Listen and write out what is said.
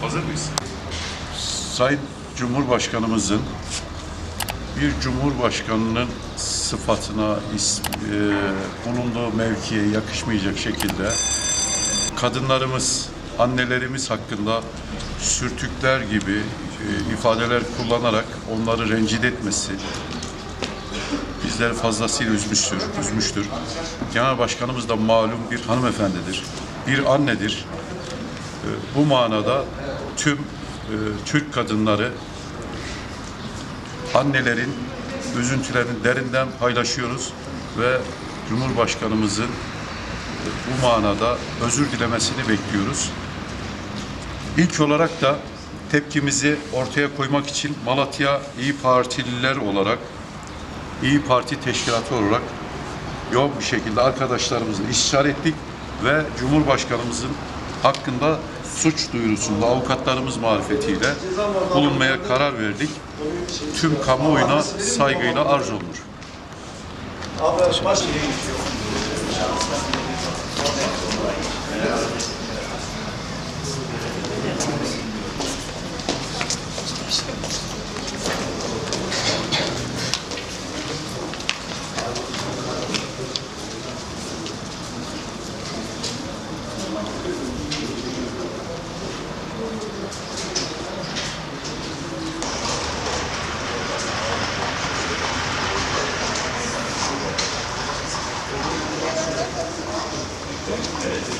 Hazır mıyız? Sayın Cumhurbaşkanımızın bir cumhurbaşkanının sıfatına, ism, e, bulunduğu mevkiye yakışmayacak şekilde kadınlarımız, annelerimiz hakkında sürtükler gibi e, ifadeler kullanarak onları rencide etmesi bizleri fazlasıyla üzmüştür. üzmüştür. Genel Başkanımız da malum bir hanımefendidir bir annedir. E, Bu manada tüm e, Türk kadınları annelerin üzüntülerini derinden paylaşıyoruz ve Cumhurbaşkanımızın e, bu manada özür dilemesini bekliyoruz. İlk olarak da tepkimizi ortaya koymak için Malatya İyi Partililer olarak İyi Parti Teşkilatı olarak yoğun bir şekilde arkadaşlarımızla istişare ettik ve Cumhurbaşkanımızın hakkında suç duyurusunda avukatlarımız marifetiyle bulunmaya karar verdik. Tüm kamuoyuna saygıyla arz olunur. Evet.